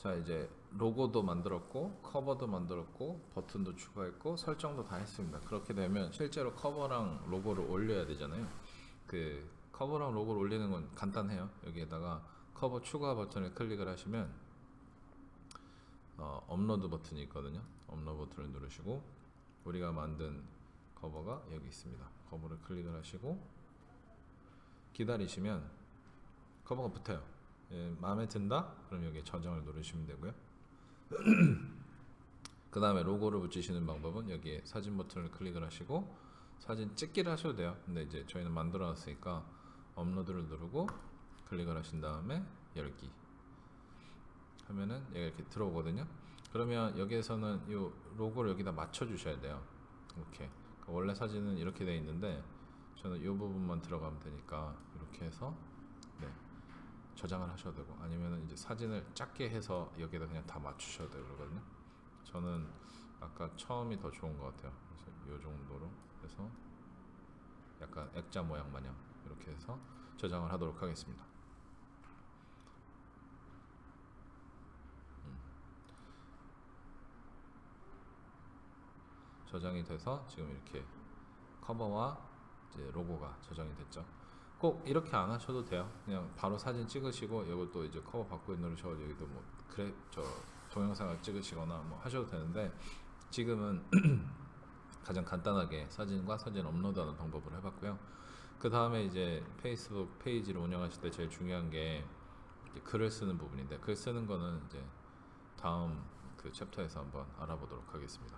자 이제 로고도 만들었고 커버도 만들었고 버튼도 추가했고 설정도 다 했습니다. 그렇게 되면 실제로 커버랑 로고를 올려야 되잖아요. 그 커버랑 로고를 올리는 건 간단해요. 여기에다가 커버 추가 버튼을 클릭을 하시면 어, 업로드 버튼이 있거든요. 업로드 버튼을 누르시고 우리가 만든 커버가 여기 있습니다. 커버를 클릭을 하시고 기다리시면 커버가 붙어요. 예, 마음에 든다? 그럼 여기 저장을 누르시면 되고요. 그 다음에 로고를 붙이시는 방법은 여기에 사진 버튼을 클릭을 하시고 사진 찍기를 하셔도 돼요. 근데 이제 저희는 만들어 놨으니까 업로드를 누르고 클릭을 하신 다음에 열기 하면은 얘가 이렇게 들어오거든요. 그러면 여기에서는 이 로고를 여기다 맞춰 주셔야 돼요. 이렇게 그러니까 원래 사진은 이렇게 돼 있는데 저는 이 부분만 들어가면 되니까 이렇게 해서 네, 저장을 하셔도 되고 아니면은 이제 사진을 작게 해서 여기다 그냥 다 맞추셔도 되고 그러거든요. 저는 아까 처음이 더 좋은 것 같아요. 그래서 이 정도로 해서 약간 액자 모양 마냥 이렇게 해서 저장을 하도록 하겠습니다. 음. 저장이 돼서 지금 이렇게 커버와 이제 로고가 저장이 됐죠. 꼭 이렇게 안 하셔도 돼요. 그냥 바로 사진 찍으시고 이것도 이제 커버 바꾸기 누르셔서 여기도 뭐 그래 저 동영상을 찍으시거나 뭐 하셔도 되는데 지금은 가장 간단하게 사진과 사진 업로드하는 방법을 해봤고요. 그 다음에 이제 페이스북 페이지를 운영하실 때 제일 중요한 게 글을 쓰는 부분인데 글 쓰는 거는 이제 다음 그 챕터에서 한번 알아보도록 하겠습니다.